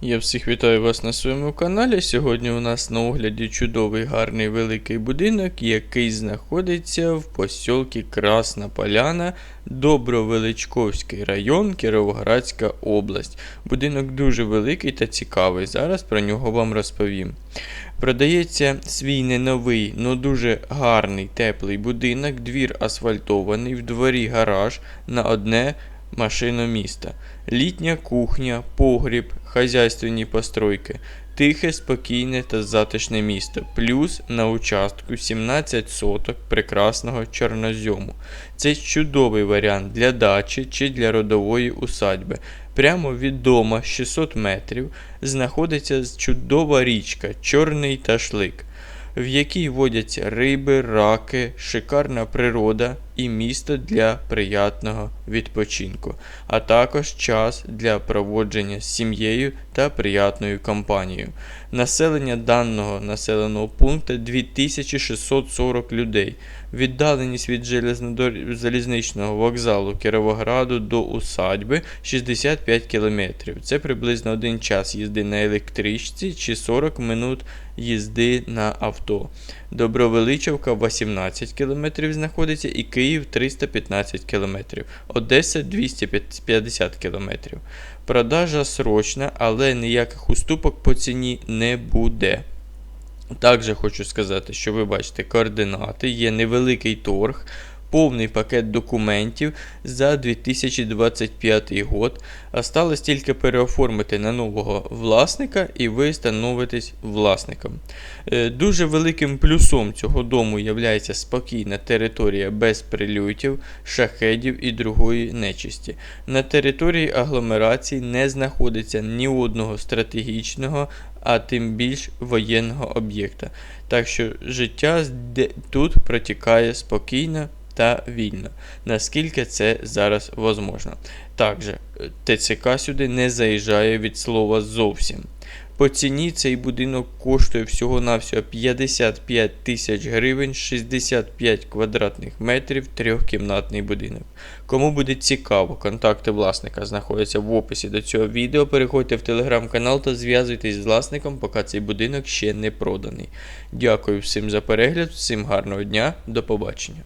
Я всіх вітаю вас на своєму каналі. Сьогодні у нас на огляді чудовий гарний великий будинок, який знаходиться в посілці Красна Поляна, Добровеличковський район, Кіровоградська область. Будинок дуже великий та цікавий. Зараз про нього вам розповім. Продається свій не новий, но дуже гарний теплий будинок, двір асфальтований, в дворі гараж на одне машиноміста. Літня кухня, погріб, хазяйственні постройки, тихе, спокійне та затишне місто, плюс на участку 17 соток прекрасного чорнозьому. Це чудовий варіант для дачі чи для родової усадьби. Прямо від дома 600 метрів знаходиться чудова річка Чорний Ташлик, в якій водяться риби, раки, шикарна природа і місто для приятного відпочинку, а також час для проводження з сім'єю та приятною компанією. Населення даного населеного пункту 2640 людей. Віддаленість від залізничного вокзалу Кіровограду до усадьби 65 км. Це приблизно один час їзди на електричці чи 40 минут їзди на авто. Добровеличівка 18 км знаходиться і Київ 315 км. Одеса 250 км. Продажа срочна, але ніяких уступок по ціні не буде. Також хочу сказати, що ви бачите координати, є невеликий торг, повний пакет документів за 2025 год. Осталось тільки переоформити на нового власника і ви становитесь власником. Е, Дуже великим плюсом цього дому є спокійна територія без прильотів, шахедів і другої нечисті. На території агломерації не знаходиться ні одного стратегічного, а тим більш воєнного об'єкта. Так що життя тут протікає спокійно та вільно, наскільки це зараз возможно. Також е, ТЦК сюди не заїжджає від слова зовсім. По ціні цей будинок коштує всього-навсього 55 тисяч гривень, 65 квадратних метрів, трьохкімнатний будинок. Кому буде цікаво, контакти власника знаходяться в описі до цього відео. Переходьте в телеграм-канал та зв'язуйтесь з власником, поки цей будинок ще не проданий. Дякую всім за перегляд, всім гарного дня, до побачення.